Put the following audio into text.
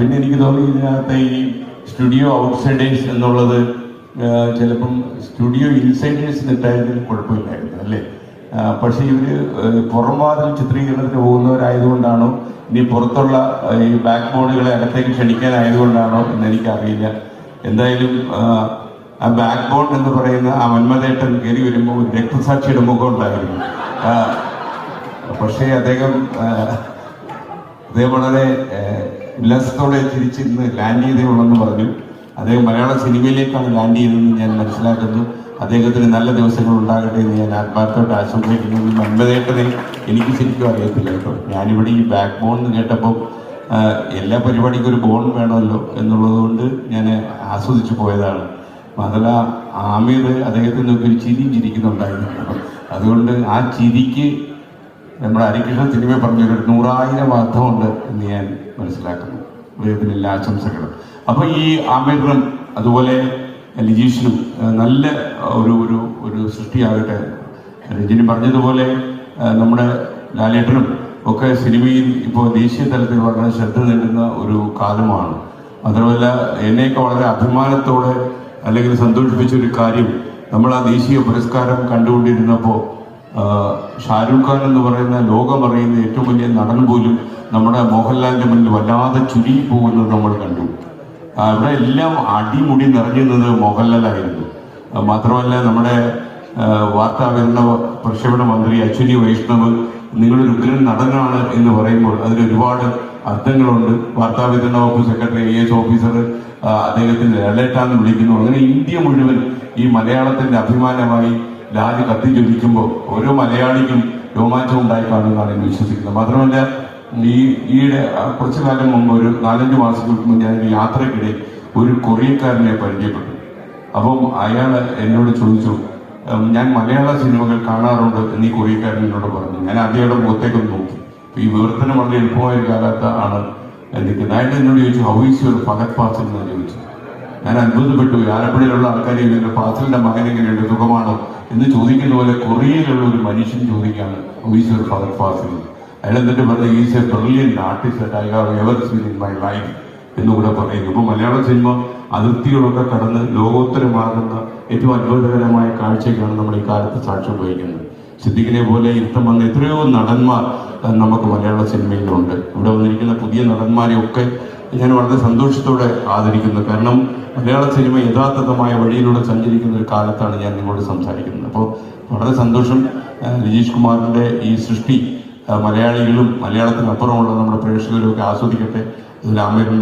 പിന്നെ എനിക്ക് തോന്നി ഇതിനകത്ത് ഈ സ്റ്റുഡിയോ ഔട്ട്സൈഡേഴ്സ് എന്നുള്ളത് ചിലപ്പം സ്റ്റുഡിയോ ഇൻസൈഡേഴ്സ് ഇട്ടായതിൽ കുഴപ്പമില്ലായിരുന്നു അല്ലേ? പക്ഷേ പുറം പുറംവാതിൽ ചിത്രീകരണത്തിന് പോകുന്നവരായതുകൊണ്ടാണോ ഇനി പുറത്തുള്ള ഈ ബാക്ക് ബോണുകളെ അകത്തേക്ക് ക്ഷണിക്കാനായതുകൊണ്ടാണോ എന്ന് എനിക്കറിയില്ല എന്തായാലും ആ, ബാക്ക് ബോൺ എന്ന് പറയുന്ന ആ മന്മദേട്ടൻ കയറി വരുമ്പോൾ ഒരു രക്തസാക്ഷിയുടെ മുഖം ഉണ്ടായിരുന്നു. പക്ഷേ അദ്ദേഹം അദ്ദേഹം വളരെ ഉല്ലാസത്തോടെ തിരിച്ചിരുന്ന് ലാൻഡ് ചെയ്തേ ഉള്ളെന്ന് പറഞ്ഞു. അദ്ദേഹം മലയാള സിനിമയിലേക്കാണ് ലാൻഡ് ചെയ്തതെന്ന് ഞാൻ മനസ്സിലാക്കുന്നു. അദ്ദേഹത്തിന് നല്ല ദിവസങ്ങൾ ഉണ്ടാകട്ടെ എന്ന് ഞാൻ ആത്മാർത്ഥമായിട്ട് ആശംസിക്കുന്നു. ഈ എനിക്ക് ശരിക്കും അറിയത്തില്ല കേട്ടോ. ഞാനിവിടെ ഈ ബാക്ക് ബോൺ എന്ന് കേട്ടപ്പോൾ എല്ലാ പരിപാടിക്കും ഒരു ബോൺ വേണമല്ലോ എന്നുള്ളതുകൊണ്ട് ഞാൻ ആസ്വദിച്ചു പോയതാണ്. മാത്രമല്ല ആമീർ അദ്ദേഹത്തിന് ഒക്കെ ഒരു ചിരി ചിരിക്കുന്നുണ്ടായിരുന്നു. അതുകൊണ്ട് ആ ചിരിക്ക് നമ്മുടെ ഹരികൃഷ്ണൻ സിനിമ പറഞ്ഞ ഒരു നൂറായിരം അർത്ഥമുണ്ട് എന്ന് ഞാൻ മനസ്സിലാക്കുന്നു. അദ്ദേഹത്തിന് എല്ലാ ആശംസകളും അപ്പൊ ഈ ആമിറിനും അതുപോലെ ലിജീഷിനും നല്ല ഒരു ഒരു ഒരു സൃഷ്ടിയാകട്ടെ. രഞ്ജിനി പറഞ്ഞതുപോലെ നമ്മുടെ ലാലേട്ടനും ഒക്കെ സിനിമയിൽ ഇപ്പോൾ ദേശീയ തലത്തിൽ വളരെ ശ്രദ്ധ നേടുന്ന ഒരു കാലമാണ്. മാത്രമല്ല എന്നെയൊക്കെ വളരെ അഭിമാനത്തോടെ അല്ലെങ്കിൽ സന്തോഷിപ്പിച്ച ഒരു കാര്യം നമ്മൾ ആ ദേശീയ പുരസ്കാരം കണ്ടുകൊണ്ടിരുന്നപ്പോൾ ഷാരൂഖ് ഖാൻ എന്ന് പറയുന്ന ലോകം അറിയുന്ന ഏറ്റവും വലിയ നടൻ പോലും നമ്മുടെ മോഹൻലാലിന്റെ മുന്നിൽ വല്ലാതെ ചുരുങ്ങി പോകുന്നത് നമ്മൾ കണ്ടു. ഇവിടെ എല്ലാം അടിമുടി നിറഞ്ഞിരുന്നത് മോഹൻലാലായിരുന്നു. മാത്രമല്ല നമ്മുടെ വാർത്താ വിതരണ പ്രക്ഷേപണ മന്ത്രി അശ്വിനി വൈഷ്ണവ് നിങ്ങളൊരു ഉഗ്രൻ നടനാണ് എന്ന് പറയുമ്പോൾ അതിൽ ഒരുപാട് അർത്ഥങ്ങളുണ്ട്. വാർത്താ വിതരണ വകുപ്പ് സെക്രട്ടറി ഐ എസ് ഓഫീസർ അദ്ദേഹത്തിന് ലലേട്ടാന്ന് വിളിക്കുന്നു. അങ്ങനെ ഇന്ത്യ മുഴുവൻ ഈ മലയാളത്തിന്റെ അഭിമാനമായി ലാൽ കത്തിജ്വലിക്കുമ്പോൾ ഓരോ മലയാളിക്കും രോമാഞ്ചം ഉണ്ടായി കാണുമെന്നാണ് ഞാൻ വിശ്വസിക്കുന്നത്. മാത്രമല്ല ഈ ഈയിടെ കുറച്ചു കാലം മുമ്പ് ഒരു നാലഞ്ച് മാസങ്ങൾക്ക് മുമ്പ് ഞാൻ യാത്രക്കിടെ ഒരു കൊറിയക്കാരനെ പരിചയപ്പെട്ടു. അപ്പം അയാൾ എന്നോട് ചോദിച്ചു ഞാൻ മലയാള സിനിമകൾ കാണാറുണ്ട് എന്ന് ഈ കൊറിയക്കാരൻ എന്നോട് പറഞ്ഞു. ഞാൻ അദ്ദേഹത്തെ മുഖത്തേക്കൊന്ന് നോക്കി. ഈ വിവർത്തനം വളരെ എളുപ്പമായ ഒരു കാലത്ത് ആണ് നിൽക്കുന്നത്. അയാൾ എന്നോട് ചോദിച്ചു how is your Fahadh Faasil എന്ന് ചോദിച്ചു. ഞാൻ അത്ഭുതപ്പെട്ടു ആലപ്പുഴയിലുള്ള ആൾക്കാരെ ഇങ്ങനെ ഫാസിലിന്റെ മകൻ എങ്ങനെയുണ്ട് സുഖമാണോ എന്ന് ചോദിക്കുന്ന പോലെ കൊറിയയിലുള്ള ഒരു മനുഷ്യൻ ചോദിക്കുകയാണ്. ഹൗ ഫാദർ ഫാസിൽ അയാൾ എന്നിട്ട് പറഞ്ഞ a brilliant artist I have ever seen in my life എന്നുകൂടെ പറയുന്നു. ഇപ്പൊ മലയാള സിനിമ അതിർത്തികളൊക്കെ കടന്ന് ലോകോത്തരമാകുന്ന ഏറ്റവും അത്ഭുതകരമായ കാഴ്ചയ്ക്കാണ് നമ്മൾ ഈ കാലത്ത് സാക്ഷ്യം വഹിക്കുന്നത്. സിദ്ദിഖിനെ പോലെ ഇരുത്തം വന്ന എത്രയോ നടന്മാർ നമുക്ക് മലയാള സിനിമയിലുണ്ട് ഇവിടെ വന്നിരിക്കുന്ന പുതിയ നടന്മാരെ ഒക്കെ ഞാൻ വളരെ സന്തോഷത്തോടെ ആദരിക്കുന്നു. കാരണം മലയാള സിനിമ യഥാർത്ഥമായ വഴിയിലൂടെ സഞ്ചരിക്കുന്ന ഒരു കാലത്താണ് ഞാൻ നിങ്ങളോട് സംസാരിക്കുന്നത്. അപ്പോൾ വളരെ സന്തോഷം രജീഷ് കുമാറിന്റെ ഈ സൃഷ്ടി മലയാളികളും മലയാളത്തിനപ്പുറമുള്ള നമ്മുടെ പ്രേക്ഷകരും ഒക്കെ ആസ്വദിക്കട്ടെ. ഇതിൽ ആമേറിന്റെ